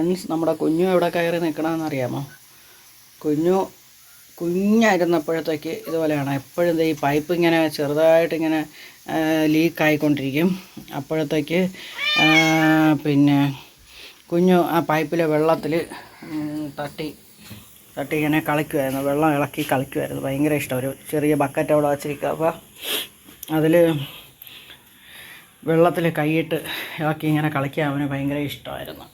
Friends നമ്മുടെ കുഞ്ഞു എവിടെ കയറി നിൽക്കണമെന്ന് അറിയാമോ? കുഞ്ഞു കുഞ്ഞായിരുന്നപ്പോഴത്തേക്ക് ഇതുപോലെയാണ്. എപ്പോഴും ഈ പൈപ്പ് ഇങ്ങനെ ചെറുതായിട്ടിങ്ങനെ ലീക്ക് ആയിക്കൊണ്ടിരിക്കും. അപ്പോഴത്തേക്ക് പിന്നെ കുഞ്ഞു ആ പൈപ്പിലെ വെള്ളത്തിൽ തട്ടി തട്ടി ഇങ്ങനെ കളിക്കുമായിരുന്നു വെള്ളം ഇളക്കി കളിക്കുമായിരുന്നു ഭയങ്കര ഇഷ്ടം. ഒരു ചെറിയ ബക്കറ്റ് അവിടെ വച്ചിരിക്കുക. അപ്പോൾ അതിൽ വെള്ളത്തിൽ കൈയിട്ട് ഇളക്കി ഇങ്ങനെ കളിക്കാൻ അവന് ഭയങ്കര ഇഷ്ടമായിരുന്നു.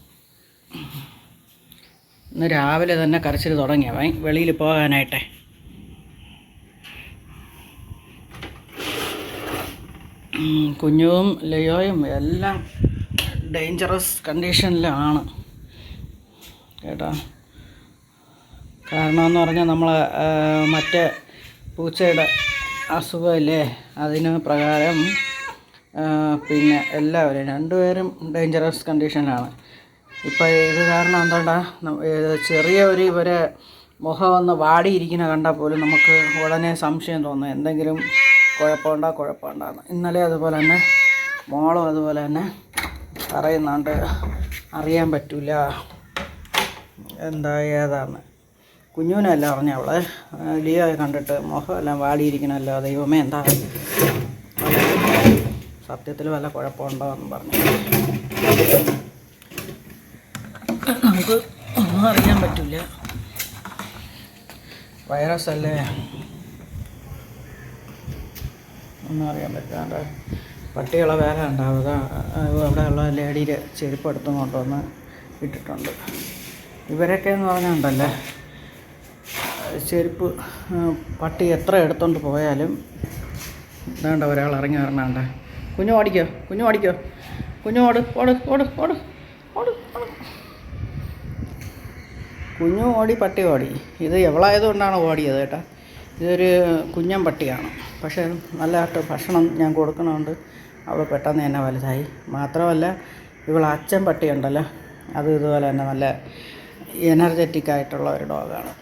ഇന്ന് രാവിലെ തന്നെ കരച്ചിൽ തുടങ്ങിയവൻ വെളിയിൽ പോകാനായിട്ടെ. കുഞ്ഞും ലയോയും എല്ലാം ഡേഞ്ചറസ് കണ്ടീഷനിലാണ് കേട്ടോ? കാരണം എന്ന് പറഞ്ഞാൽ നമ്മൾ മറ്റ് പൂച്ചയുടെ അസുഖമില്ലേ? അതിന് പ്രകാരം പിന്നെ എല്ലാവരും രണ്ടുപേരും ഡേഞ്ചറസ് കണ്ടീഷനിലാണ് ഇപ്പോൾ ഇത് കാരണം എന്താണ്ടാ ചെറിയ ഒരു ഇവരെ മുഖം ഒന്ന് വാടിയിരിക്കുന്ന കണ്ടാൽ പോലും നമുക്ക് ഉടനെ സംശയം തോന്നും. എന്തെങ്കിലും കുഴപ്പമുണ്ടോ? കുഴപ്പമുണ്ടാകുന്നു ഇന്നലെ അതുപോലെ തന്നെ മോളും അതുപോലെ തന്നെ പറയുന്നുണ്ട് അറിയാൻ പറ്റില്ല എന്താ ഏതാന്ന്. കുഞ്ഞുവിനല്ല അറിഞ്ഞ അവളെ. ലിയോ കണ്ടിട്ട് മുഖമെല്ലാം വാടിയിരിക്കണമല്ലോ ദൈവമേ എന്താ? സത്യത്തിൽ വല്ല കുഴപ്പമുണ്ടോ എന്ന് പറഞ്ഞു. നമുക്ക് ഒന്നും അറിയാൻ പറ്റില്ല വൈറസ് അല്ലേ? ഒന്നും അറിയാൻ പറ്റാണ്ട്. പട്ടികളെ വേല ഉണ്ടാവുക. അവിടെയുള്ള ലേഡിയിൽ ചെരുപ്പ് എടുത്തു കൊണ്ടുവന്ന് ഇട്ടിട്ടുണ്ട്. ഇവരൊക്കെ എന്ന് പറഞ്ഞുണ്ടല്ലേ ചെരുപ്പ് പട്ടി എത്ര എടുത്തോണ്ട് പോയാലും ഇതാണ്ട് ഒരാൾ ഇറങ്ങി വരണാണ്ട. കുഞ്ഞു ഓടിക്കോ കുഞ്ഞു ഓടിക്കോ. കുഞ്ഞു ഓട് ഓട് ഓട് ഓട് ഓട് കുഞ്ഞു ഓടി പട്ടി ഓടി. ഇത് എവളായതുകൊണ്ടാണ് ഓടിയത് കേട്ടോ. ഇതൊരു കുഞ്ഞൻ പട്ടിയാണ്. പക്ഷേ നല്ലതായിട്ട് ഭക്ഷണം ഞാൻ കൊടുക്കണമുണ്ട് അവൾ പെട്ടെന്ന് തന്നെ വലുതായി. മാത്രമല്ല ഇവളെ അച്ഛൻ പട്ടിയുണ്ടല്ലോ. അത് ഇതുപോലെ തന്നെ നല്ല എനർജറ്റിക് ആയിട്ടുള്ള ഒരു ഡോഗാണ്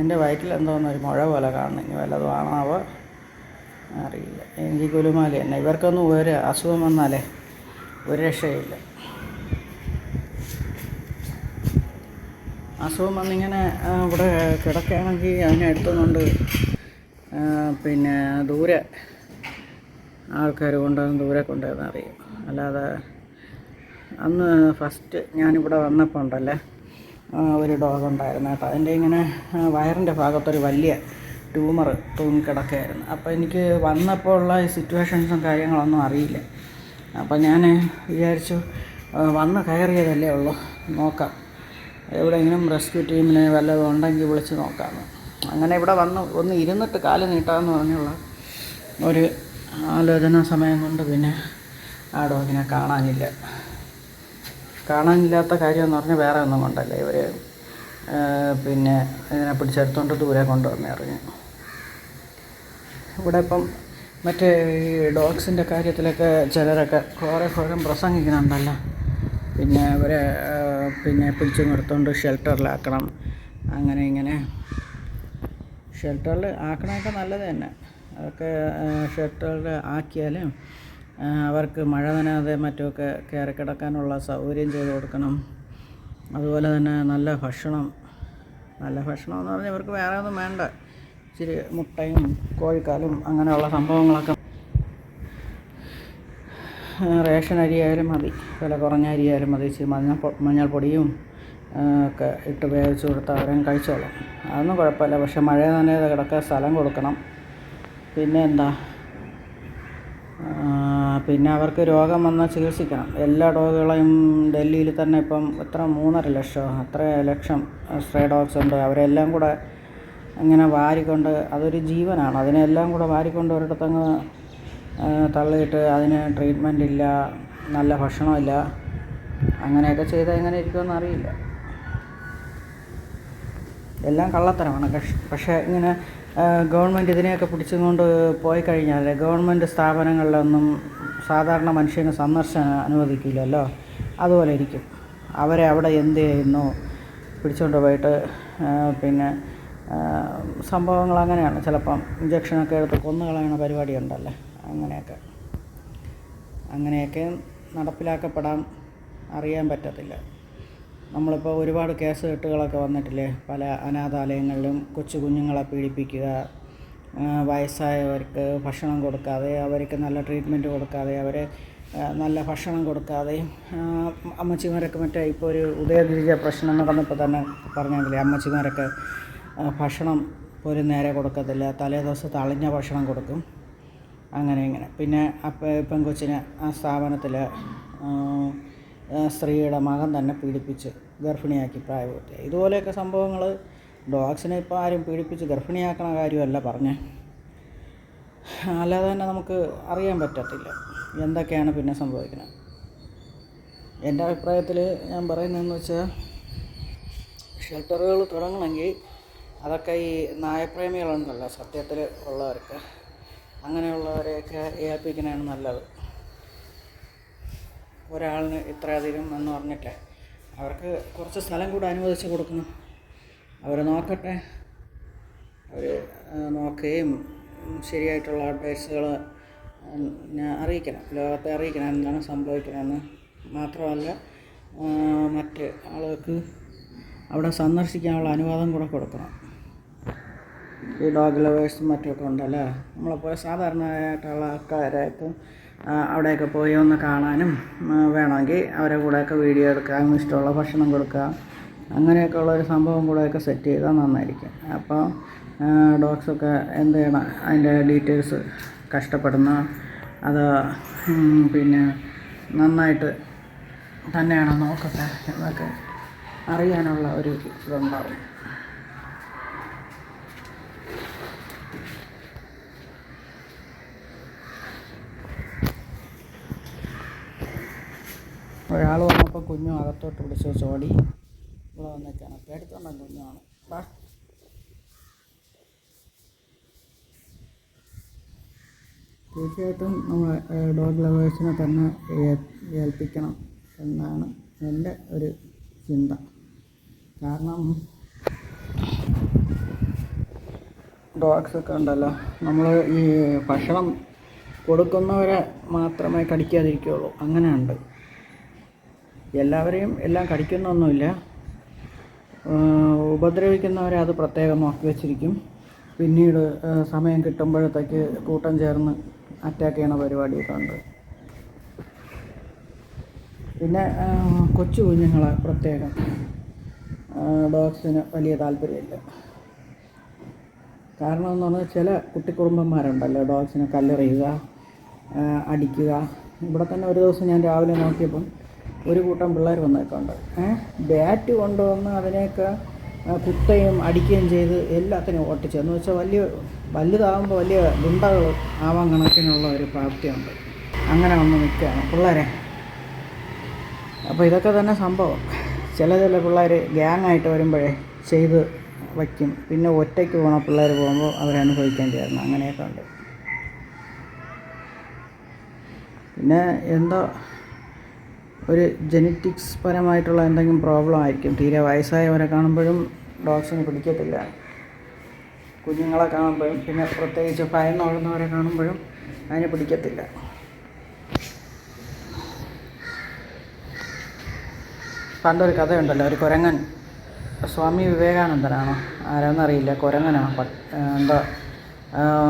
എന്റെ വയറ്റിൽ എന്തോന്ന് ഒരു മുഴ പോലെ കാണുന്നു. ഇനി വല്ലതും ആണാവോ അറിയില്ല. എനിക്ക് കുലുമാല തന്നെ. ഇവർക്കൊന്നും ഒരു അസുഖം വന്നാലേ ഒരു രക്ഷയില്ല. അസുഖം വന്നിങ്ങനെ ഇവിടെ കിടക്കുകയാണെങ്കിൽ അതിനെ എടുത്തുകൊണ്ട് പിന്നെ ദൂരെ ആൾക്കാർ കൊണ്ടുവന്ന് ദൂരെ കൊണ്ടുവന്ന് അറിയും. അല്ലാതെ അന്ന് ഫസ്റ്റ് ഞാനിവിടെ വന്നപ്പോൾ ഉണ്ടല്ലേ ഒരു ഡോഗ് ഉണ്ടായിരുന്നു കേട്ടോ. അതിന്റെ ഇങ്ങനെ വയറിന്റെ ഭാഗത്തൊരു വലിയ ട്യൂമർ തൂങ്ങിക്കിടക്കുകയായിരുന്നു. അപ്പോൾ എനിക്ക് വന്നപ്പോൾ ഉള്ള സിറ്റുവേഷൻസും കാര്യങ്ങളൊന്നും അറിയില്ല. അപ്പോൾ ഞാൻ വിചാരിച്ചു വന്ന് കയറിയതല്ലേ ഉള്ളൂ നോക്കാം. എവിടെയെങ്കിലും റെസ്ക്യൂ ടീമിനെ വല്ലതും ഉണ്ടെങ്കിൽ വിളിച്ച് നോക്കാമെന്ന് അങ്ങനെ ഇവിടെ വന്ന് ഒന്ന് ഇരുന്നിട്ട് കാൽ നീട്ടാമെന്ന് പറഞ്ഞുള്ള ഒരു ആലോചന സമയം കൊണ്ട് പിന്നെ ആ ഡോഗിനെ കാണാനില്ല. കാണാനില്ലാത്ത കാര്യമെന്ന് പറഞ്ഞാൽ വേറെ ഒന്നും കൊണ്ടല്ല ഇവർ പിന്നെ ഇതിനെ പിടിച്ചെടുത്തോണ്ട് ദൂരെ കൊണ്ടുവന്ന് ഇറങ്ങി ഇവിടെ ഇപ്പം മറ്റേ ഈ ഡോഗ്സിന്റെ കാര്യത്തിലൊക്കെ ചിലരൊക്കെ കുറേ ഘോരം പ്രസംഗിക്കുന്നുണ്ടല്ലോ. പിന്നെ അവരെ പിന്നെ പിടിച്ചു നിർത്തുകൊണ്ട് ഷെൽട്ടറിലാക്കണം. അങ്ങനെ ഇങ്ങനെ. ഷെൽട്ടറിൽ ആക്കണമൊക്കെ നല്ലത് തന്നെ. അതൊക്കെ ഷെൽട്ടറിൽ ആക്കിയാലും അവർക്ക് മഴ നനയാതെ മറ്റുമൊക്കെ കയറി കിടക്കാനുള്ള സൗകര്യം ചെയ്ത് കൊടുക്കണം. അതുപോലെ തന്നെ നല്ല ഭക്ഷണം. നല്ല ഭക്ഷണം എന്ന് പറഞ്ഞാൽ ഇവർക്ക് വേറെ ഒന്നും വേണ്ട. ഇച്ചിരി മുട്ടയും കോഴിക്കാലും അങ്ങനെയുള്ള സംഭവങ്ങളൊക്കെ റേഷൻ അരിയായാലും മതി. വില കുറഞ്ഞ അരിയായാലും മതി. ഇച്ചിരി മഞ്ഞൾ മഞ്ഞൾപ്പൊടിയും ഒക്കെ ഇട്ട് വേവിച്ച് കൊടുത്താൽ അവരും കഴിച്ചോളും. അതൊന്നും കുഴപ്പമില്ല. പക്ഷെ മഴ നനയാതെ കിടക്കാൻ സ്ഥലം കൊടുക്കണം. പിന്നെ എന്താ? പിന്നെ അവർക്ക് രോഗം വന്നാൽ ചികിത്സിക്കണം. എല്ലാ ഡോഗുകളെയും ഡൽഹിയിൽ തന്നെ ഇപ്പം എത്ര? മൂന്നര ലക്ഷം അത്ര ലക്ഷം സ്ട്രേ ഡോഗ്സ് ഉണ്ട്. അവരെല്ലാം കൂടെ ഇങ്ങനെ വാരിക്കൊണ്ട് അതൊരു ജീവനാണ്. അതിനെല്ലാം കൂടെ വാരിക്കൊണ്ട് ഒരിടത്തങ്ങ് തള്ളിയിട്ട് അതിന് ട്രീറ്റ്മെന്റ് ഇല്ല നല്ല ഭക്ഷണമില്ല അങ്ങനെയൊക്കെ ചെയ്താൽ എങ്ങനെ ഇരിക്കുമെന്ന് അറിയില്ല. എല്ലാം കള്ളത്തരമാണ്. കഷ്- പക്ഷേ ഇങ്ങനെ ഗവൺമെന്റ് ഇതിനെയൊക്കെ പിടിച്ചുകൊണ്ട് പോയി കഴിഞ്ഞാൽ ഗവൺമെന്റ് സ്ഥാപനങ്ങളിലൊന്നും സാധാരണ മനുഷ്യന് സന്ദർശനം അനുവദിക്കില്ലല്ലോ. അതുപോലെ ഇരിക്കും. അവരെ അവിടെ എന്ത് ചെയ്യുന്നു? പിടിച്ചുകൊണ്ട് പോയിട്ട് പിന്നെ സംഭവങ്ങൾ അങ്ങനെയാണ്. ചിലപ്പം ഇഞ്ചക്ഷനൊക്കെ എടുത്ത് കൊന്നു കളയണ പരിപാടി ഉണ്ടല്ലോ അങ്ങനെയൊക്കെ. അങ്ങനെയൊക്കെ നടപ്പിലാക്കപ്പെടാൻ അറിയാൻ പറ്റത്തില്ല. നമ്മളിപ്പോൾ ഒരുപാട് കേസ് കെട്ടുകളൊക്കെ വന്നിട്ടില്ലേ? പല അനാഥാലയങ്ങളിലും കൊച്ചു കുഞ്ഞുങ്ങളെ പീഡിപ്പിക്കുക വയസ്സായവർക്ക് ഭക്ഷണം കൊടുക്കാതെ അവർക്ക് നല്ല ട്രീറ്റ്മെന്റ് കൊടുക്കാതെ അവരെ നല്ല ഭക്ഷണം കൊടുക്കാതെ അമ്മച്ചിമാരൊക്കെ മറ്റേ ഇപ്പോൾ ഒരു ഉദയഗിരിജ പ്രശ്നം നടന്നപ്പോൾ തന്നെ പറഞ്ഞില്ലേ അമ്മച്ചിമാരൊക്കെ ഭക്ഷണം ഒരു നേരെ കൊടുക്കത്തില്ല തലേ ദിവസം തളിഞ്ഞ ഭക്ഷണം കൊടുക്കും. അങ്ങനെ ഇങ്ങനെ. പിന്നെ അപ്പം പെങ്കൊച്ചിനെ ആ സ്ഥാപനത്തിൽ സ്ത്രീയുടെ മകൻ തന്നെ പീഡിപ്പിച്ച് ഗർഭിണിയാക്കി പ്രായപൂർത്തി ഇതുപോലെയൊക്കെ സംഭവങ്ങൾ ഡോഗ്സിനെ ഇപ്പോൾ ആരും പീഡിപ്പിച്ച് ഗർഭിണിയാക്കണ കാര്യമല്ല പറഞ്ഞേ. അല്ലാതെ തന്നെ നമുക്ക് അറിയാൻ പറ്റത്തില്ല. എന്തൊക്കെയാണ് പിന്നെ സംഭവിക്കുന്നത്? എന്റെ അഭിപ്രായത്തിൽ ഞാൻ പറയുന്നതെന്ന് വെച്ചാൽ ഷെൽട്ടറുകൾ തുടങ്ങണമെങ്കിൽ അതൊക്കെ ഈ നായപ്രേമികളുണ്ടല്ലോ സത്യത്തിൽ ഉള്ളവർക്ക് അങ്ങനെയുള്ളവരെയൊക്കെ ഏൽപ്പിക്കുന്നതാണ് നല്ലത്. ഒരാളിന് ഇത്രയധികം എന്ന് പറഞ്ഞിട്ട് അവർക്ക് കുറച്ച് സ്ഥലം കൂടെ അനുവദിച്ച് കൊടുക്കണം. അവർ നോക്കട്ടെ. അവർ നോക്കുകയും ശരിയായിട്ടുള്ള ഞാൻ അറിയിക്കണം. ലോകത്തെ അറിയിക്കണം എന്താണ് സംഭവിക്കണമെന്ന് മാത്രമല്ല മറ്റ് ആളുകൾക്ക് അവിടെ സന്ദർശിക്കാനുള്ള അനുവാദം കൂടെ കൊടുക്കണം. ഈ ഡോഗ് ലവേഴ്സും മറ്റുമൊക്കെ ഉണ്ടല്ലോ? നമ്മളെപ്പോലെ സാധാരണയായിട്ടുള്ള ആൾക്കാരായിട്ട് അവിടെയൊക്കെ പോയി ഒന്ന് കാണാനും വേണമെങ്കിൽ അവരെ കൂടെയൊക്കെ വീഡിയോ എടുക്കാം ഇഷ്ടമുള്ള ഭക്ഷണം കൊടുക്കാം. അങ്ങനെയൊക്കെ ഉള്ളൊരു സംഭവം കൂടെയൊക്കെ സെറ്റ് ചെയ്താൽ നന്നായിരിക്കും. അപ്പോൾ ഡോഗ്സൊക്കെ എന്ത് ചെയ്യണം? അതിന്റെ ഡീറ്റെയിൽസ് കഷ്ടപ്പെടുന്ന അത് പിന്നെ നന്നായിട്ട് തന്നെയാണോ നോക്കട്ടെ എന്നൊക്കെ അറിയാനുള്ള ഒരു ഇതുണ്ടാവും. ഒരാൾ വന്നപ്പോൾ കുഞ്ഞു അകത്തോട്ട് പിടിച്ച് ചോടി ഇവിടെ വന്നേക്കാണ്. പേടിത്തോണ്ടാൻ കുഞ്ഞാണ് വാ. തീർച്ചയായിട്ടും നമ്മൾ ഡോഗ് ലവേഴ്സിനെ തന്നെ ഏൽപ്പിക്കണം എന്നാണ് എന്റെ ഒരു ചിന്ത. കാരണം ഡോഗ്സൊക്കെ ഉണ്ടല്ലോ. നമ്മൾ ഈ ഭക്ഷണം കൊടുക്കുന്നവരെ മാത്രമേ കടിക്കാതിരിക്കുകയുള്ളൂ അങ്ങനെയുണ്ട്. എല്ലാവരെയും എല്ലാം കടിക്കുന്നൊന്നുമില്ല. ഉപദ്രവിക്കുന്നവരെ അത് പ്രത്യേകം നോക്കി വെച്ചിരിക്കും. പിന്നീട് സമയം കിട്ടുമ്പോഴത്തേക്ക് കൂട്ടം ചേർന്ന് അറ്റാക്ക് ചെയ്യണ പരിപാടിയൊക്കെ ഉണ്ട്. പിന്നെ കൊച്ചു കുഞ്ഞുങ്ങളെ പ്രത്യേകം ഡോഗ്സിന് വലിയ താല്പര്യമില്ല. കാരണം എന്ന് പറഞ്ഞാൽ ചില കുട്ടിക്കുടുംബന്മാരുണ്ടല്ലോ ഡോഗ്സിനെ കല്ലെറിയുക അടിക്കുക. ഇവിടെ തന്നെ ഒരു ദിവസം ഞാൻ രാവിലെ നോക്കിയപ്പം ഒരു കൂട്ടം പിള്ളേർ വന്നേക്കുണ്ട്. ബാറ്റ് കൊണ്ടുവന്ന് അതിനെയൊക്കെ കുത്തയും അടിക്കുകയും ചെയ്ത് എല്ലാത്തിനും ഓട്ടിച്ചു. എന്ന് വെച്ചാൽ വലിയ വലുതാകുമ്പോൾ വലിയ ഗുണ്ടകൾ ആവാൻ കണക്കിനുള്ള ഒരു പ്രാപ്തിയുണ്ട്. അങ്ങനെ വന്ന് നിൽക്കുകയാണ് പിള്ളേരെ. അപ്പോൾ ഇതൊക്കെ തന്നെ സംഭവം. ചില ചില പിള്ളേർ ഗ്യാങ്ങായിട്ട് വരുമ്പോഴേ ചെയ്ത് വയ്ക്കും. പിന്നെ ഒറ്റയ്ക്ക് പോണ പിള്ളേർ പോകുമ്പോൾ അവരനുഭവിക്കേണ്ടി വരുന്നു അങ്ങനെയൊക്കെ ഉണ്ട്. പിന്നെ എന്തോ ഒരു ജെനറ്റിക്സ് പരമായിട്ടുള്ള എന്തെങ്കിലും പ്രോബ്ലം ആയിരിക്കും. തീരെ വയസ്സായവരെ കാണുമ്പോഴും ഡോഗ്സിന് പിടിക്കത്തില്ല. കുഞ്ഞുങ്ങളെ കാണുമ്പോഴും പിന്നെ പ്രത്യേകിച്ച് ഭയന്നൊഴുന്നവരെ കാണുമ്പോഴും അതിന് പിടിക്കത്തില്ല. പണ്ടൊരു കഥയുണ്ടല്ലോ ഒരു കുരങ്ങൻ. സ്വാമി വിവേകാനന്ദനാണോ? ആരാന്നറിയില്ല കുരങ്ങനാണ്? എന്താ?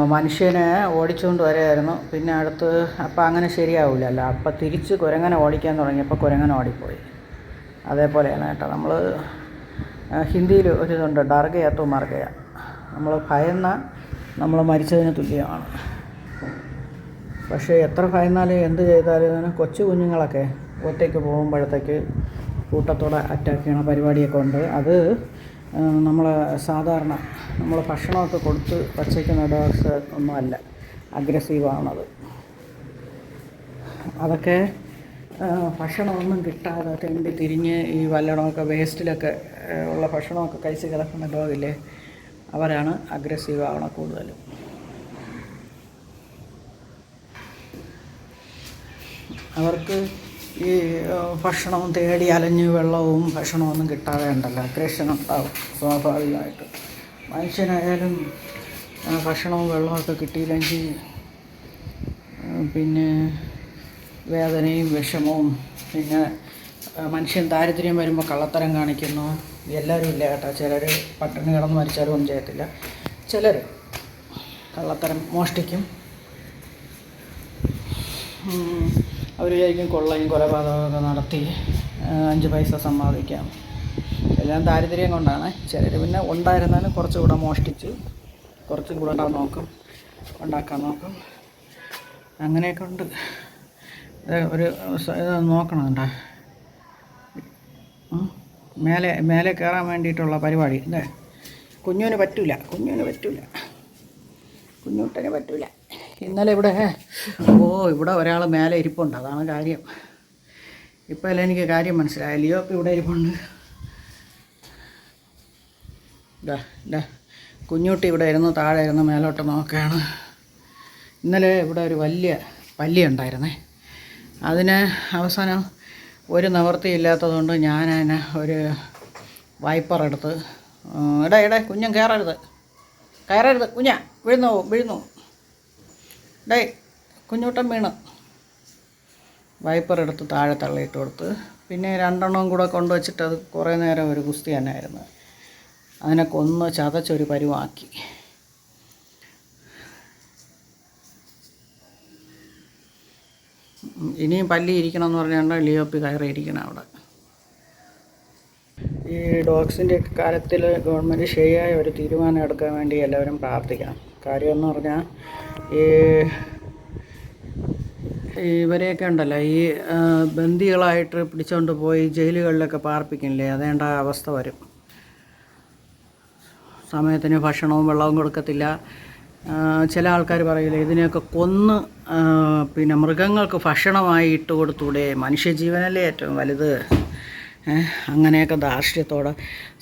മനുഷ്യനെ ഓടിച്ചുകൊണ്ട് വരായിരുന്നു. പിന്നെ അടുത്ത് അപ്പം അങ്ങനെ ശരിയാവില്ലല്ലോ അപ്പം തിരിച്ച് കുരങ്ങനെ ഓടിക്കാൻ തുടങ്ങിയപ്പോൾ കുരങ്ങനെ ഓടിപ്പോയി. അതേപോലെയാണ് കേട്ടോ. നമ്മൾ ഹിന്ദിയിൽ ഒരു ഇതുണ്ട് ഡർഗയ തോ മർഗയ. നമ്മൾ ഭയന്ന നമ്മൾ മരിച്ചതിന് തുല്യമാണ്. പക്ഷേ എത്ര ഭയന്നാലും എന്ത് ചെയ്താലും കൊച്ചു കുഞ്ഞുങ്ങളൊക്കെ ഒറ്റയ്ക്ക് പോകുമ്പോഴത്തേക്ക് കൂട്ടത്തോടെ അറ്റാക്ക് ചെയ്യണ പരിപാടിയൊക്കെ ഉണ്ട്. അത് നമ്മൾ സാധാരണ നമ്മൾ ഭക്ഷണമൊക്കെ കൊടുത്ത് വച്ചേക്കുന്ന ഡോഗ്സ് ഒന്നുമല്ല. അഗ്രസീവാണത്. അതൊക്കെ ഭക്ഷണമൊന്നും കിട്ടാതെ തെണ്ടി തിരിഞ്ഞ് ഈ വല്ലടമൊക്കെ വേസ്റ്റിലൊക്കെ ഉള്ള ഭക്ഷണമൊക്കെ കഴിച്ച് കിടക്കുന്ന ഡോഗില്ലേ അവരാണ് അഗ്രസീവ് ആവണ കൂടുതലും. അവർക്ക് ഈ ഭക്ഷണവും തേടി അലഞ്ഞു വെള്ളവും ഭക്ഷണമൊന്നും കിട്ടാതെ ഉണ്ടല്ലോ അഗ്രഷൻ ഉണ്ടാവും സ്വാഭാവികമായിട്ട്. മനുഷ്യനായാലും ഭക്ഷണവും വെള്ളമൊക്കെ കിട്ടിയില്ലെങ്കിൽ പിന്നെ വേദനയും വിഷമവും പിന്നെ മനുഷ്യൻ ദാരിദ്ര്യം വരുമ്പോൾ കള്ളത്തരം കാണിക്കുന്നു. എല്ലാവരും ഇല്ല കേട്ടോ. ചിലർ പട്ടിണി കിടന്ന് മരിച്ചാലും ഒന്നും ചെയ്യത്തില്ല. ചിലർ കള്ളത്തരം മോഷ്ടിക്കും. അവർ വിചാരിക്കും കൊള്ളയും കൊലപാതകമൊക്കെ നടത്തി അഞ്ച് പൈസ സമ്പാദിക്കാം. എല്ലാം ദാരിദ്ര്യം കൊണ്ടാണ്. ചിലർ പിന്നെ ഉണ്ടായിരുന്നാലും കുറച്ചുകൂടെ മോഷ്ടിച്ച് കുറച്ചും കൂടെ ഉണ്ടാകാൻ നോക്കും ഉണ്ടാക്കാൻ നോക്കും. അങ്ങനെയൊക്കെ ഉണ്ട്. ഒരു നോക്കണം കേട്ടോ. മേലെ മേലെ കയറാൻ വേണ്ടിയിട്ടുള്ള പരിപാടി അല്ലേ? കുഞ്ഞുവിന് പറ്റില്ല കുഞ്ഞുവിന് പറ്റില്ല കുഞ്ഞുട്ടന് പറ്റൂല. ഇന്നലെ ഇവിടെ ഓ ഇവിടെ ഒരാൾ മേലെ ഇരിപ്പുണ്ട്. അതാണ് കാര്യം. ഇപ്പോൾ അല്ലേ എനിക്ക് കാര്യം മനസ്സിലായി ലിയോ ഇപ്പം ഇവിടെ ഇരിപ്പുണ്ട്. ഇതാ കുഞ്ഞുട്ടി ഇവിടെ ഇരുന്ന് താഴെ ഇരുന്ന് മേലോട്ട് നോക്കുകയാണ്. ഇന്നലെ ഇവിടെ ഒരു വലിയ പല്ലി ഉണ്ടായിരുന്നേ. അതിന് അവസാനം ഒരു നിവൃത്തിയില്ലാത്തതുകൊണ്ട് ഞാൻ അതിനെ ഒരു വൈപ്പർ എടുത്ത് എടാ എടാ കുഞ്ഞൻ കയറരുത്. കയറരുത് കുഞ്ഞ. വീഴുന്നു വീഴുന്നു ഡേ കുഞ്ഞൂട്ടൻ വീണ്. വൈപ്പർ എടുത്ത് താഴെ തള്ളിയിട്ട് കൊടുത്ത്. പിന്നെ രണ്ടെണ്ണവും കൂടെ കൊണ്ടുവച്ചിട്ട് അത് കുറേ നേരം ഒരു കുസ്തി തന്നെയായിരുന്നു. അതിനെ കൊന്ന് ചതച്ചൊരു പരുവാക്കി. ഇനിയും പല്ലി ഇരിക്കണം എന്ന് പറഞ്ഞാൽ ലിയോപ്പി കയറി ഇരിക്കണം അവിടെ. ഈ ഡോഗ്സിന്റെ കാര്യത്തിൽ ഗവൺമെന്റ് ശരിയായ ഒരു തീരുമാനം എടുക്കാൻ വേണ്ടി എല്ലാവരും പ്രാർത്ഥിക്കണം. കാര്യം എന്ന് പറഞ്ഞാൽ ഈ ഇവരെയൊക്കെ ഉണ്ടല്ലോ ഈ ബന്ദികളായിട്ട് പിടിച്ചുകൊണ്ട് പോയി ജയിലുകളിലൊക്കെ പാർപ്പിക്കില്ലേ അതേണ്ട അവസ്ഥ വരും. സമയത്തിന് ഭക്ഷണവും വെള്ളവും കൊടുക്കത്തില്ല. ചില ആൾക്കാർ പറയില്ലേ ഇതിനെയൊക്കെ കൊന്ന് പിന്നെ മൃഗങ്ങൾക്ക് ഭക്ഷണമായി ഇട്ട് കൊടുത്തൂടെ മനുഷ്യജീവനല്ലേ ഏറ്റവും വലുത്? അങ്ങനെയൊക്കെ ധാർഷ്ട്യത്തോടെ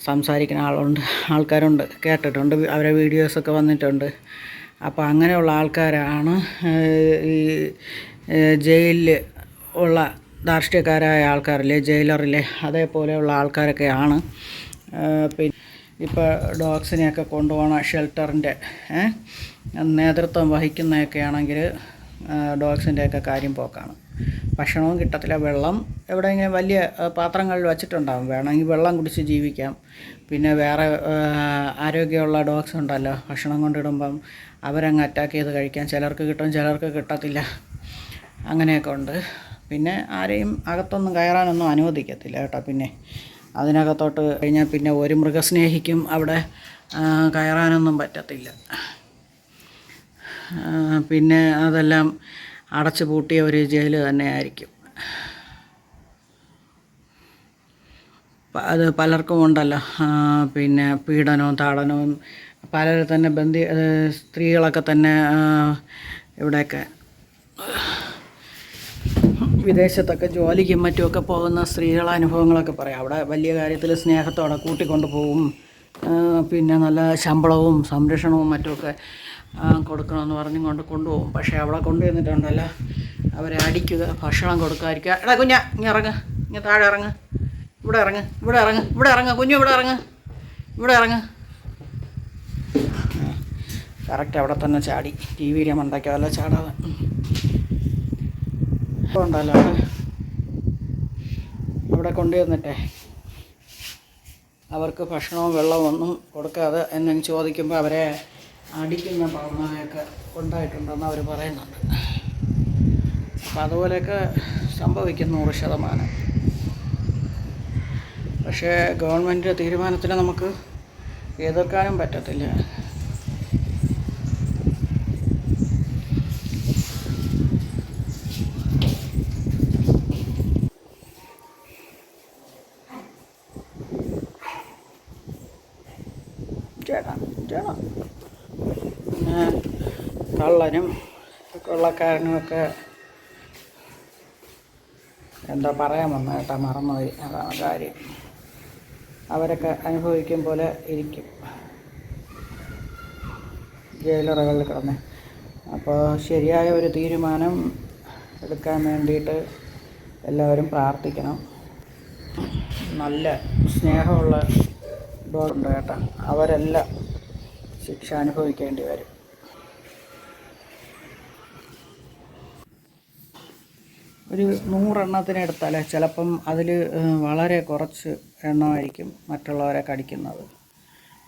സംസാരിക്കുന്ന ആളുണ്ട് ആൾക്കാരുണ്ട് കേട്ടിട്ടുണ്ട് അവരെ വീഡിയോസൊക്കെ വന്നിട്ടുണ്ട്. അപ്പോൾ അങ്ങനെയുള്ള ആൾക്കാരാണ് ഈ ജയിലിൽ ഉള്ള ധാർഷ്ട്യക്കാരായ ആൾക്കാരില്ലേ ജയിലറിലെ അതേപോലെയുള്ള ആൾക്കാരൊക്കെയാണ്. പിന്നെ ഇപ്പോൾ ഡോഗ്സിനെയൊക്കെ കൊണ്ടുപോകണ ഷെൽട്ടറിന്റെ നേതൃത്വം വഹിക്കുന്നതൊക്കെ ആണെങ്കിൽ ഡോഗ്സിന്റെയൊക്കെ കാര്യം പോക്കാണ്. ഭക്ഷണവും കിട്ടത്തില്ല. വെള്ളം എവിടെയെങ്കിലും വലിയ പാത്രങ്ങളിൽ വച്ചിട്ടുണ്ടാകും വേണമെങ്കിൽ വെള്ളം കുടിച്ച് ജീവിക്കാം. പിന്നെ വേറെ ആരോഗ്യമുള്ള ഡോഗ്സ് ഉണ്ടല്ലോ. ഭക്ഷണം കൊണ്ടിടുമ്പം അവരങ്ങ് അറ്റാക്ക് ചെയ്ത് കഴിക്കാം. ചിലർക്ക് കിട്ടും ചിലർക്ക് കിട്ടത്തില്ല. അങ്ങനെയൊക്കെ ഉണ്ട്. പിന്നെ ആരെയും അകത്തൊന്നും കയറാനൊന്നും അനുവദിക്കത്തില്ല കേട്ടോ പിന്നെ. അതിനകത്തോട്ട് കഴിഞ്ഞാൽ പിന്നെ ഒരു മൃഗസ്നേഹിക്കും അവിടെ കയറാനൊന്നും പറ്റത്തില്ല. പിന്നെ അതെല്ലാം അടച്ചു പൂട്ടിയ ഒരു ജയിൽ തന്നെയായിരിക്കും. അത് പലർക്കും ഉണ്ടല്ലോ. പിന്നെ പീഡനവും താടനവും പലരും തന്നെ ബന്ധി സ്ത്രീകളൊക്കെ തന്നെ ഇവിടെയൊക്കെ വിദേശത്തൊക്കെ ജോലിക്കും മറ്റുമൊക്കെ പോകുന്ന സ്ത്രീകളെ അനുഭവങ്ങളൊക്കെ പറയാം. അവിടെ വലിയ കാര്യത്തിൽ സ്നേഹത്തോടെ കൂട്ടിക്കൊണ്ടു പോകും പിന്നെ നല്ല ശമ്പളവും സംരക്ഷണവും മറ്റുമൊക്കെ കൊടുക്കണമെന്ന് പറഞ്ഞും കൊണ്ട് കൊണ്ടുപോകും. പക്ഷേ അവിടെ കൊണ്ടുവന്നിട്ടുണ്ടല്ലോ. അവരെ അടിക്കുക ഭക്ഷണം കൊടുക്കാതിരിക്കുക. എടാ കുഞ്ഞ ഇങ്ങനെ ഇറങ്ങ്. ഇങ്ങനെ താഴെ ഇറങ്ങ്. ഇവിടെ ഇറങ്ങ്. ഇവിടെ ഇറങ്ങ്. ഇവിടെ ഇറങ്ങ്. കുഞ്ഞു ഇവിടെ ഇറങ്ങ്. ഇവിടെ ഇറങ്ങ്. കറക്റ്റ് അവിടെ തന്നെ ചാടി. ടി വിയിലെ മണ്ടയ്ക്കല്ല ചാടാതെ. ഉണ്ടല്ലോ അവിടെ അവിടെ കൊണ്ടുവന്നിട്ടേ. അവർക്ക് ഭക്ഷണവും വെള്ളവും ഒന്നും കൊടുക്കാതെ എന്നെ ചോദിക്കുമ്പോൾ അവരെ അടിക്കുന്ന ഭാവനയൊക്കെ ഉണ്ടായിട്ടുണ്ടെന്ന് അവർ പറയുന്നുണ്ട്. അപ്പം അതുപോലെയൊക്കെ സംഭവിക്കും നൂറ് ശതമാനം. പക്ഷേ ഗവൺമെന്റ് തീരുമാനത്തിന് നമുക്ക് എതിർക്കാനും പറ്റത്തില്ല. കള്ളനും കൊള്ളക്കാരനുമൊക്കെ എന്താ പറയാൻ വന്ന മറന്നുപോയി. അതാണ് കാര്യം. അവരൊക്കെ അനുഭവിക്കും പോലെ ഇരിക്കും. ജയിലറകളിൽ കിടന്ന്. അപ്പോൾ ശരിയായ ഒരു തീരുമാനം എടുക്കാൻ വേണ്ടിയിട്ട് എല്ലാവരും പ്രാർത്ഥിക്കണം. നല്ല സ്നേഹമുള്ള ഡോഗുണ്ട് കേട്ടോ. അവരെല്ലാം ശിക്ഷ അനുഭവിക്കേണ്ടി വരും. ഒരു നൂറെണ്ണത്തിന് എടുത്താൽ ചിലപ്പം അതിൽ വളരെ കുറച്ച് എണ്ണമായിരിക്കും മറ്റുള്ളവരെ കടിക്കുന്നത്.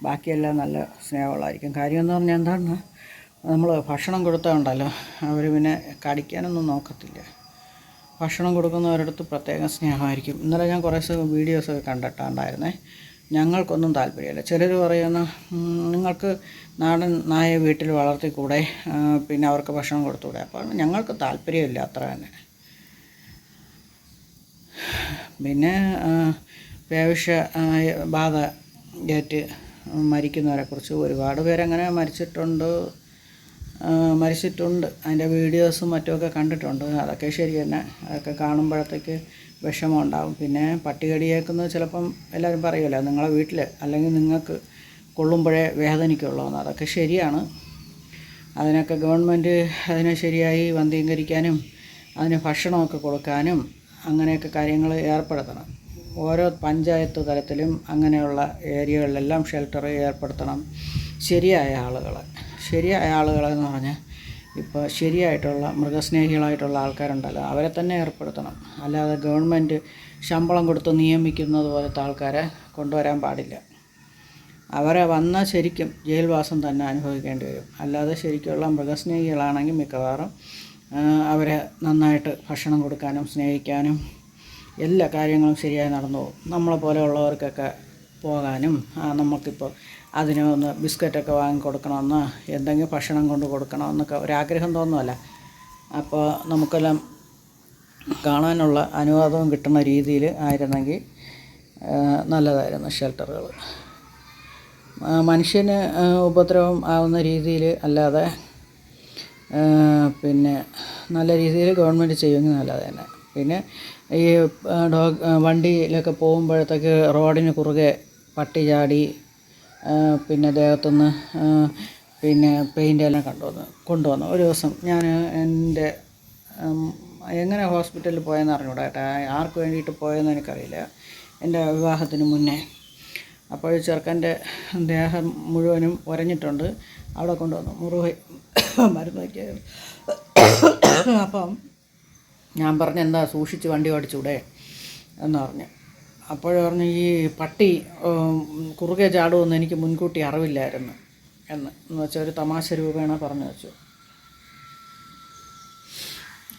ബാക്കിയെല്ലാം നല്ല സ്നേഹമുള്ളതായിരിക്കും. കാര്യം എന്ന് പറഞ്ഞാൽ എന്താണ്? നമ്മൾ ഭക്ഷണം കൊടുത്താൽ അവർ പിന്നെ കടിക്കാനൊന്നും നോക്കത്തില്ല. ഭക്ഷണം കൊടുക്കുന്നവരടുത്ത് പ്രത്യേക സ്നേഹമായിരിക്കും. ഇന്നലെ ഞാൻ കുറേ വീഡിയോസൊക്കെ കണ്ടിട്ടുണ്ടായിരുന്നേ. ഞങ്ങൾക്കൊന്നും താല്പര്യമില്ല. ചിലർ പറയുന്ന നിങ്ങൾക്ക് നാടൻ നായ വീട്ടിൽ വളർത്തിക്കൂടെ? പിന്നെ അവർക്ക് ഭക്ഷണം കൊടുത്തുകൂടെ അപ്പോൾ ഞങ്ങൾക്ക് താല്പര്യമില്ല അത്ര തന്നെ. പിന്നെ പേവിഷ ബാധ ഏറ്റ് മരിക്കുന്നവരെക്കുറിച്ച് ഒരുപാട് പേരങ്ങനെ മരിച്ചിട്ടുണ്ട്. മരിച്ചിട്ടുണ്ട്. അതിന്റെ വീഡിയോസും മറ്റുമൊക്കെ കണ്ടിട്ടുണ്ട്. അതൊക്കെ ശരി തന്നെ. അതൊക്കെ കാണുമ്പോഴത്തേക്ക് വിഷമം ഉണ്ടാകും പിന്നെ പട്ടികടിയേക്കുന്നത് ചിലപ്പം എല്ലാവരും പറയുമല്ലോ നിങ്ങളെ വീട്ടിൽ അല്ലെങ്കിൽ നിങ്ങൾക്ക് കൊള്ളുമ്പോഴേ വേദനിക്കുള്ളൂ എന്ന്. അതൊക്കെ ശരിയാണ്. അതിനൊക്കെ ഗവൺമെന്റ് അതിനെ ശരിയായി വന്ധീകരിക്കാനും അതിന് ഭക്ഷണമൊക്കെ കൊടുക്കാനും അങ്ങനെയൊക്കെ കാര്യങ്ങൾ ഏർപ്പെടുത്തണം. ഓരോ പഞ്ചായത്ത് തലത്തിലും അങ്ങനെയുള്ള ഏരിയകളിലെല്ലാം ഷെൽട്ടർ ഏർപ്പെടുത്തണം. ശരിയായ ആളുകളെ. ശരിയായ ആളുകളെന്ന് പറഞ്ഞാൽ ഇപ്പോൾ ശരിയായിട്ടുള്ള മൃഗസ്നേഹികളായിട്ടുള്ള ആൾക്കാരുണ്ടല്ലോ അവരെ തന്നെ ഏർപ്പെടുത്തണം. അല്ലാതെ ഗവൺമെന്റ് ശമ്പളം കൊടുത്ത് നിയമിക്കുന്നത് പോലത്തെ ആൾക്കാരെ കൊണ്ടുവരാൻ പാടില്ല. അവരെ വന്നാൽ ശരിക്കും ജയിൽവാസം തന്നെ അനുഭവിക്കേണ്ടി വരും. അല്ലാതെ ശരിക്കുള്ള മൃഗസ്നേഹികളാണെങ്കിൽ മിക്കവാറും അവരെ നന്നായിട്ട് ഭക്ഷണം കൊടുക്കാനും സ്നേഹിക്കാനും എല്ലാ കാര്യങ്ങളും ശരിയായി നടന്നു പോകും. നമ്മളെ പോലെയുള്ളവർക്കൊക്കെ പോകാനും നമുക്കിപ്പോൾ അതിന് ഒന്ന് ബിസ്ക്കറ്റൊക്കെ വാങ്ങി കൊടുക്കണമെന്ന് എന്തെങ്കിലും ഭക്ഷണം കൊണ്ട് കൊടുക്കണമെന്നൊക്കെ ഒരാഗ്രഹം തോന്നുമല്ല അപ്പോൾ നമുക്കെല്ലാം കാണാനുള്ള അനുവാദവും കിട്ടുന്ന രീതിയിൽ ആയിരുന്നെങ്കിൽ നല്ലതായിരുന്നു ഷെൽട്ടറുകൾ. മനുഷ്യന് ഉപദ്രവം ആവുന്ന രീതിയിൽ അല്ലാതെ പിന്നെ നല്ല രീതിയിൽ ഗവൺമെന്റ് ചെയ്യുമെങ്കിൽ നല്ലത് തന്നെ. പിന്നെ ഈ ഡോഗ് വണ്ടിയിലൊക്കെ പോകുമ്പോഴത്തേക്ക് റോഡിന് കുറുകെ പട്ടി ചാടി പിന്നെ ദേഹത്തുനിന്ന് പിന്നെ പെയിന്റ് എല്ലാം കൊണ്ടുവന്നു കൊണ്ടുവന്നു. ഒരു ദിവസം ഞാൻ എന്റെ എങ്ങനെ ഹോസ്പിറ്റലിൽ പോയെന്ന് അറിഞ്ഞൂടാ ആർക്ക് വേണ്ടിയിട്ട് പോയെന്ന് എനിക്കറിയില്ല. എന്റെ വിവാഹത്തിന് മുന്നേ അപ്പോൾ ഈ ചെറുക്കന്റെ ദേഹം മുഴുവനും ഉരഞ്ഞിട്ടുണ്ട്. അവിടെ കൊണ്ടുവന്നു. മുറിവ് മരുന്ന് വയ്ക്കുക അപ്പം ഞാൻ പറഞ്ഞു എന്താ സൂക്ഷിച്ച് വണ്ടി ഓടിച്ചൂടെ? എന്ന് പറഞ്ഞു. അപ്പോൾ പറഞ്ഞു ഈ പട്ടി കുറുകെ ചാടുമെന്ന് എനിക്ക് മുൻകൂട്ടി അറിവില്ലായിരുന്നു. എന്ന്. എന്ന് വെച്ചാൽ ഒരു തമാശ രൂപേണ പറഞ്ഞു വെച്ചു.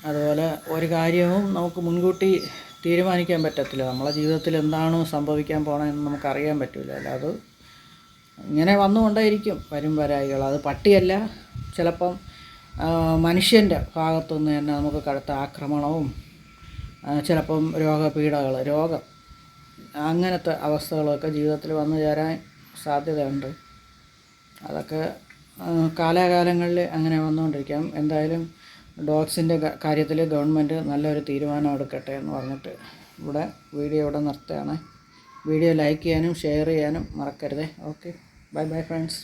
അതുപോലെ ഒരു കാര്യവും നമുക്ക് മുൻകൂട്ടി തീരുമാനിക്കാൻ പറ്റത്തില്ല. നമ്മളെ ജീവിതത്തിൽ എന്താണോ സംഭവിക്കാൻ പോകണമെന്ന് നമുക്ക് അറിയാൻ പറ്റില്ല അല്ലാതെ ഇങ്ങനെ വന്നുകൊണ്ടേയിരിക്കും വരും വരായികൾ. അത് പട്ടിയല്ല. ചിലപ്പം മനുഷ്യന്റെ ഭാഗത്തുനിന്ന് തന്നെ നമുക്ക് കടുത്ത ആക്രമണവും ചിലപ്പം രോഗപീഠകൾ രോഗം അങ്ങനത്തെ അവസ്ഥകളൊക്കെ ജീവിതത്തിൽ വന്നു ചേരാൻ സാധ്യതയുണ്ട്. അതൊക്കെ കാലാകാലങ്ങളിൽ അങ്ങനെ വന്നുകൊണ്ടിരിക്കാം. എന്തായാലും ഡോഗ്സിന്റെ കാര്യത്തിൽ ഗവൺമെന്റ് നല്ലൊരു തീരുമാനം എടുക്കട്ടെ എന്ന് പറഞ്ഞിട്ട് ഇവിടെ വീഡിയോ ഇവിടെ നിർത്തുകയാണ്. വീഡിയോ ലൈക്ക് ചെയ്യാനും ഷെയർ ചെയ്യാനും മറക്കരുതേ. ഓക്കെ. Bye bye friends.